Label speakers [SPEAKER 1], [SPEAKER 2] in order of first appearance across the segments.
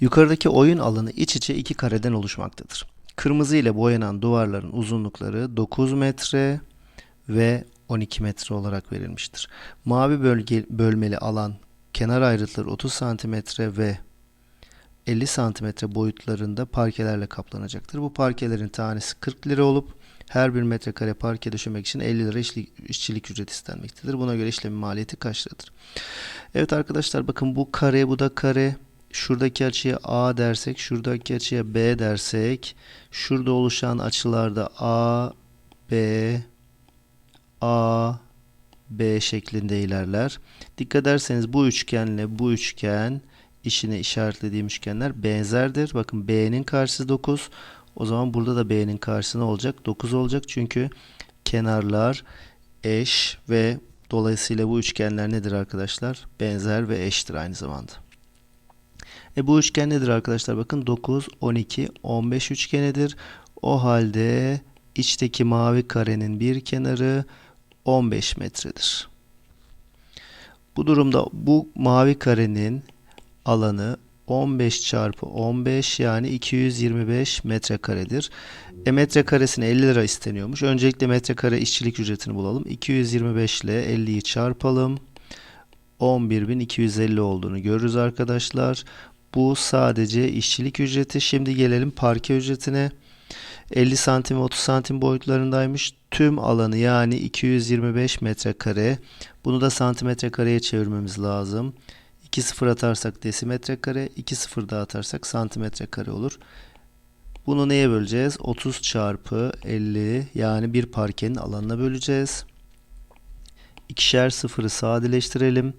[SPEAKER 1] Yukarıdaki oyun alanı iç içe iki kareden oluşmaktadır. Kırmızı ile boyanan duvarların uzunlukları 9 metre ve 12 metre olarak verilmiştir. Mavi bölge, bölmeli alan kenar ayrıtları 30 santimetre ve 50 santimetre boyutlarında parkelerle kaplanacaktır. Bu parkelerin tanesi 40 lira olup her bir metrekare parke döşemek için 50 lira işçilik ücreti istenmektedir. Buna göre işlemin maliyeti kaç liradır? Evet arkadaşlar bakın bu kare bu da kare. Şuradaki açıya A dersek, şuradaki açıya B dersek, şurada oluşan açılarda A, B, A, B şeklinde ilerler. Dikkat ederseniz bu üçgenle bu üçgen işine işaretlediğim üçgenler benzerdir. Bakın B'nin karşısı 9. O zaman burada da B'nin karşısı ne olacak? 9 olacak. Çünkü kenarlar eş ve dolayısıyla bu üçgenler nedir arkadaşlar? Benzer ve eştir aynı zamanda. E bu üçgen nedir arkadaşlar? Bakın 9, 12, 15 üçgenidir. O halde içteki mavi karenin bir kenarı 15 metredir. Bu durumda bu mavi karenin alanı 15 çarpı 15 yani 225 metrekaredir. E metrekaresine 50 lira isteniyormuş. Öncelikle metrekare işçilik ücretini bulalım. 225 ile 50'yi çarpalım. 11.250 olduğunu görürüz arkadaşlar. Bu sadece işçilik ücreti. Şimdi gelelim parke ücretine. 50 santim 30 santim boyutlarındaymış. Tüm alanı yani 225 metrekare. Bunu da santimetre kareye çevirmemiz lazım. 2 sıfır atarsak desimetre kare, 2 sıfır daha atarsak santimetre kare olur. Bunu neye böleceğiz? 30 çarpı 50 yani bir parkenin alanına böleceğiz. İkişer sıfırı sadeleştirelim.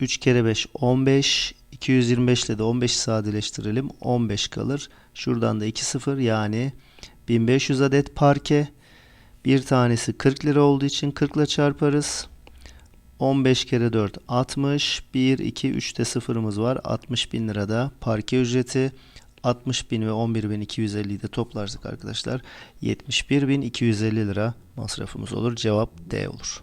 [SPEAKER 1] 3 kere 5 15. 225 ile de 15'i sadeleştirelim. 15 kalır. Şuradan da 2 sıfır yani 1500 adet parke. Bir tanesi 40 lira olduğu için 40 ile çarparız. 15 kere 4 60. 1, 2, 3 de sıfırımız var. 60 bin lirada parke ücreti. 60 bin ve 11 bin 250'yi de toplarsak arkadaşlar 71 bin 250 lira masrafımız olur. Cevap D olur.